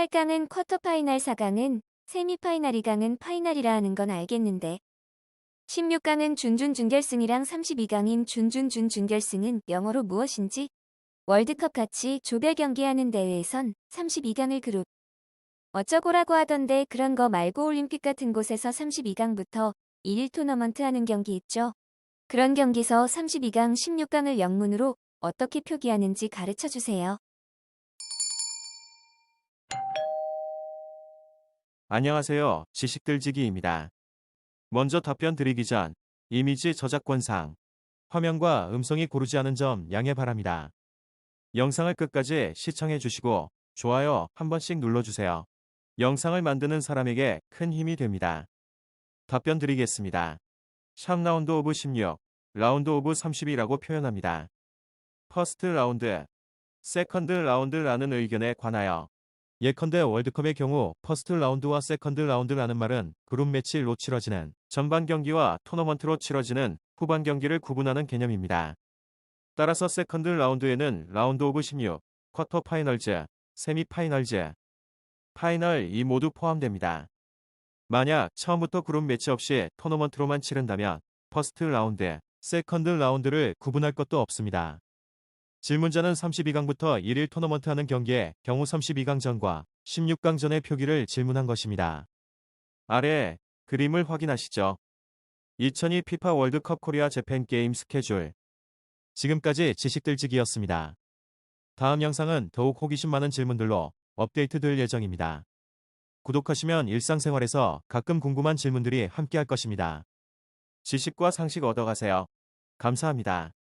8강은 쿼터 파이널 4강은 세미파이널 2강은 파이널이라 하는 건 알겠는데 16강은 준준 준결승이랑 32강인 준준 준 준결승은 영어로 무엇인지 월드컵 같이 조별 경기하는 대회에선 32강을 그룹 어쩌고라고 하던데 그런 거 말고 올림픽 같은 곳에서 32강부터 1일 토너먼트 하는 경기 있죠. 그런 경기서 32강, 16강을 영문으로 어떻게 표기하는지 가르쳐 주세요. 안녕하세요. 지식들지기입니다. 먼저 답변 드리기 전 이미지 저작권상 화면과 음성이 고르지 않은 점 양해 바랍니다. 영상을 끝까지 시청해 주시고 좋아요 한 번씩 눌러주세요. 영상을 만드는 사람에게 큰 힘이 됩니다. 답변 드리겠습니다. 샵 라운드 오브 16, 라운드 오브 30이라고 표현합니다. 퍼스트 라운드, 세컨드 라운드라는 의견에 관하여 예컨대 월드컵의 경우 퍼스트 라운드와 세컨드 라운드라는 말은 그룹 매치로 치러지는 전반 경기와 토너먼트로 치러지는 후반 경기를 구분하는 개념입니다. 따라서 세컨드 라운드에는 라운드 오브 16, 쿼터 파이널즈, 세미 파이널즈, 파이널 이 모두 포함됩니다. 만약 처음부터 그룹 매치 없이 토너먼트로만 치른다면 퍼스트 라운드, 세컨드 라운드를 구분할 것도 없습니다. 질문자는 32강부터 1일 토너먼트 하는 경기의 경우 32강 전과 16강 전의 표기를 질문한 것입니다. 아래 그림을 확인하시죠. 2002 피파 월드컵 코리아 재팬 게임 스케줄 지금까지 지식들지기였습니다. 다음 영상은 더욱 호기심 많은 질문들로 업데이트 될 예정입니다. 구독하시면 일상생활에서 가끔 궁금한 질문들이 함께할 것입니다. 지식과 상식 얻어가세요. 감사합니다.